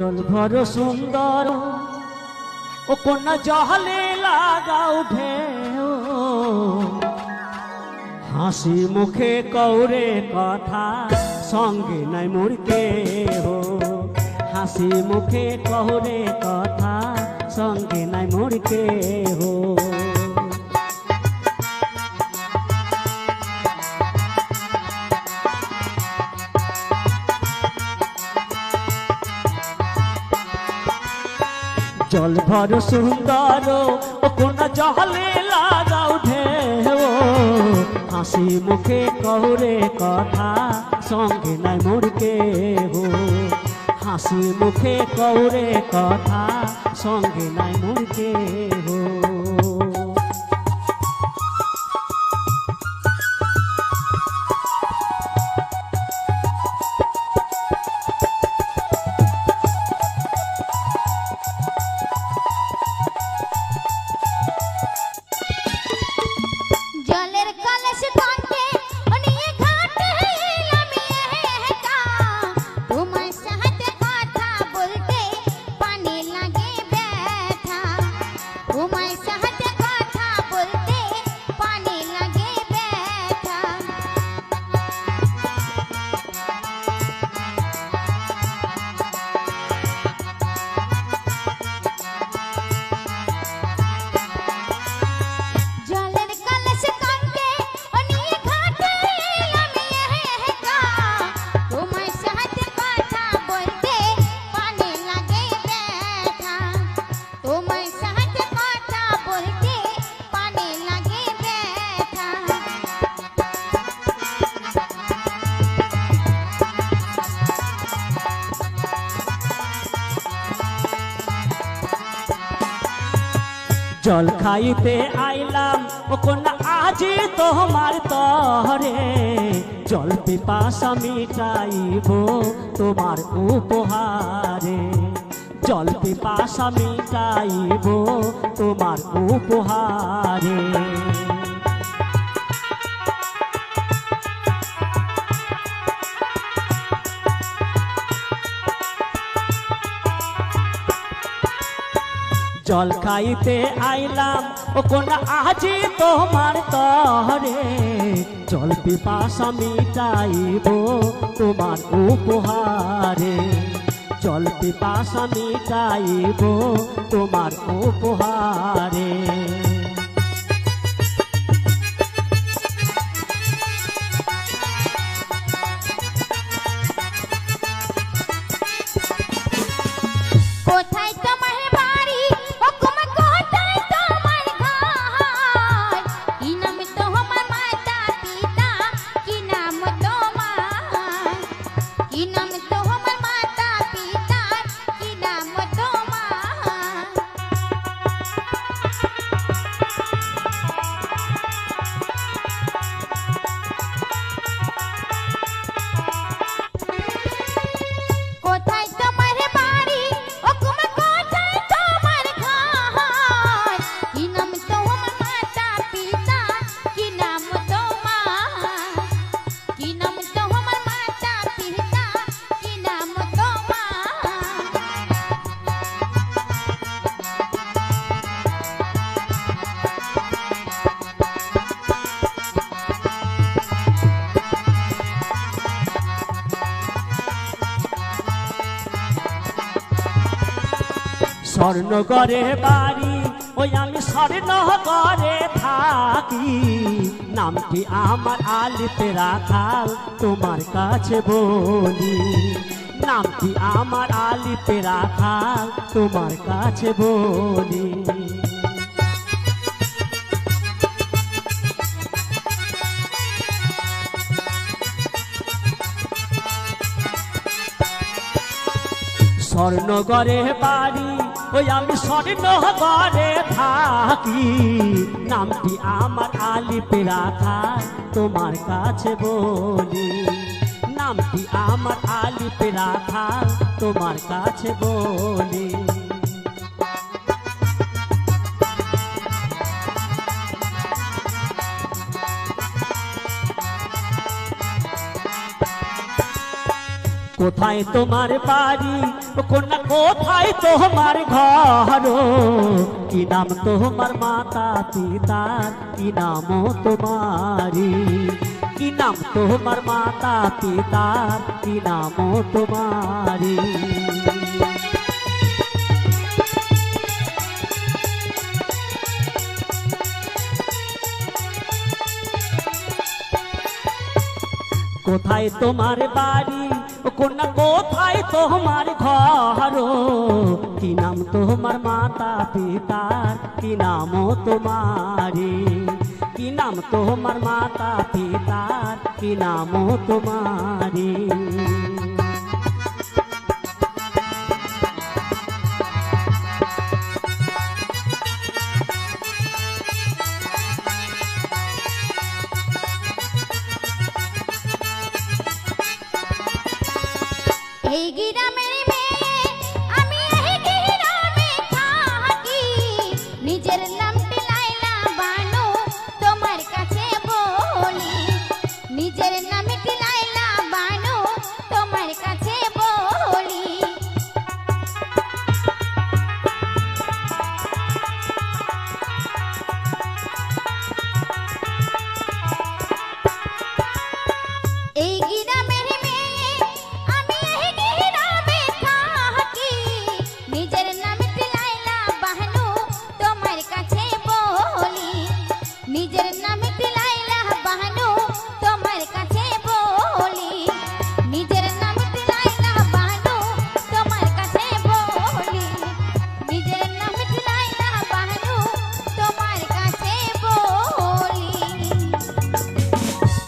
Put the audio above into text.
জল ভর সুন্দর। ও কন্যা জহলে লাগাও ঢেউ। হাসি মুখে কৌরে কথা, সঙ্গে নাই মুড়কে হো হাসি মুখে কৌরে কথা, সঙ্গে নাই মুড়কে হো জল ভর সুন্দর, ও কোন জলে লাগাও ঢেউ। হাসি মুখে কৌরে কথা, সঙ্গে নাই মোরকে হো হাসি মুখে কৌরে কথা, সঙ্গে নাই মুরকে হো জল খাইতে আইলাম ও কোন আজি তোমার তরে জল পিপাসা মিটাইব তোমার উপহারে। জল পিপাসা মিটাইব তোমার উপহারে। জল খাইতে আইলাম, ও কোন আজি তোমার তরে। জল পিপাসা মিটাইব তোমার উপহারে। জল পিপাসা মিটাইব তোমার উপহারে। কোথায় কি করে বাড়ি ওই আমি স্বর্ণ করে থাকি। নামটি আমার আলিতে রাখাল? তোমার কাছে বলি। নামটি আমার আলিতে রাখাল? তোমার কাছে বলি। স্বর্ণগরে বাড়ি ওই আমি স্বর্ণগরে থাকি। নামটি আমার আলিপে রাখা, তোমার কাছে বলি। নামটি আমার আলিপে রাখা, তোমার কাছে বলি। কোথায় তোমার বাড়ি? কন্যা কোথায় তোমার ঘর? কি নাম তোমার মাতা পিতার? কি নাম তোমারি কি নাম তোমার মাতা পিতার? কি নাম তোমারি কোথায় তোমার বাড়ি? কন্যা কোথায় তোমার ঘর? কি নাম তোমার মাতা পিতার? কি নাম তোমারি কি নাম তোমার মাতা পিতার? কি নাম তোমারি